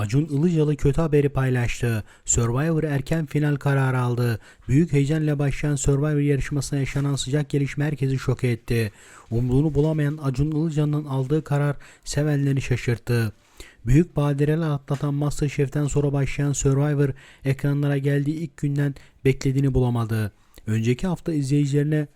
Acun Ilıcalı kötü haberi paylaştı. Survivor erken final kararı aldı. Büyük heyecanla başlayan Survivor yarışmasına yaşanan sıcak gelişme herkesi şok etti. Umduğunu bulamayan Acun Ilıcalı'nın aldığı karar sevenleri şaşırttı. Büyük badireler atlatan Masterchef'ten sonra başlayan Survivor ekranlara geldiği ilk günden beklediğini bulamadı. Önceki hafta izleyicilerine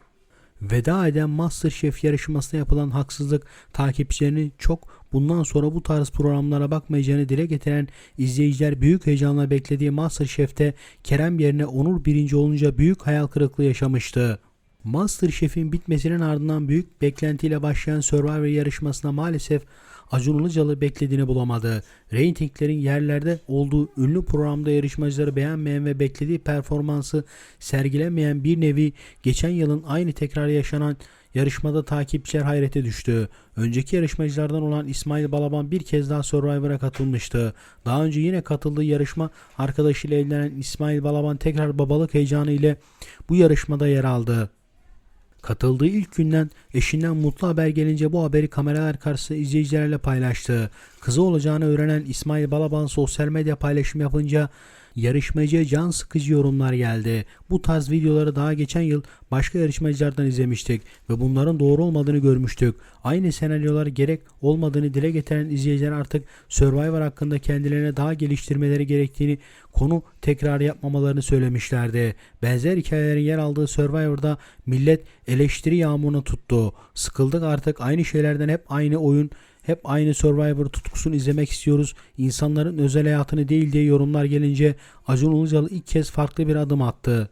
Veda eden Masterchef yarışmasına yapılan haksızlık takipçilerini çok bundan sonra bu tarz programlara bakmayacağını dile getiren izleyiciler büyük heyecanla beklediği Masterchef'te Kerem yerine Onur birinci olunca büyük hayal kırıklığı yaşamıştı. Masterchef'in bitmesinin ardından büyük beklentiyle başlayan Survivor yarışmasına maalesef Acun Ilıcalı beklediğini bulamadı. Ratinglerin yerlerde olduğu ünlü programda yarışmacıları beğenmeyen ve beklediği performansı sergilemeyen bir nevi geçen yılın aynı tekrar yaşanan yarışmada takipçiler hayrete düştü. Önceki yarışmacılardan olan İsmail Balaban bir kez daha Survivor'a katılmıştı. Daha önce yine katıldığı yarışma arkadaşıyla evlenen İsmail Balaban tekrar babalık heyecanı ile bu yarışmada yer aldı. Katıldığı ilk günden eşinden mutlu haber gelince bu haberi kameralar karşısında izleyicilerle paylaştı. Kızı olacağını öğrenen İsmail Balaban sosyal medya paylaşım yapınca yarışmacıya can sıkıcı yorumlar geldi. Bu tarz videoları daha geçen yıl başka yarışmacılardan izlemiştik ve bunların doğru olmadığını görmüştük. Aynı senaryolar gerek olmadığını dile getiren izleyiciler artık Survivor hakkında kendilerine daha geliştirmeleri gerektiğini konu tekrar yapmamalarını söylemişlerdi. Benzer hikayelerin yer aldığı Survivor'da millet eleştiri yağmuruna tuttu. Sıkıldık artık aynı şeylerden hep aynı oyun hep aynı Survivor tutkusunu izlemek istiyoruz. İnsanların özel hayatını değil diye yorumlar gelince Acun Ilıcalı ilk kez farklı bir adım attı.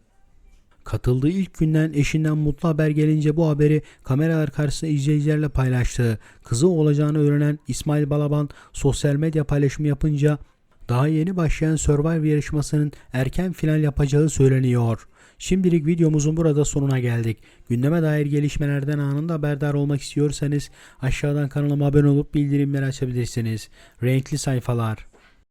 Katıldığı ilk günden eşinden mutlu haber gelince bu haberi kameralar karşısında izleyicilerle paylaştı. Kızı olacağını öğrenen İsmail Balaban sosyal medya paylaşımı yapınca daha yeni başlayan Survivor yarışmasının erken final yapacağı söyleniyor. Şimdilik videomuzun burada sonuna geldik. Gündeme dair gelişmelerden anında haberdar olmak istiyorsanız aşağıdan kanalıma abone olup bildirimleri açabilirsiniz. Renkli sayfalar.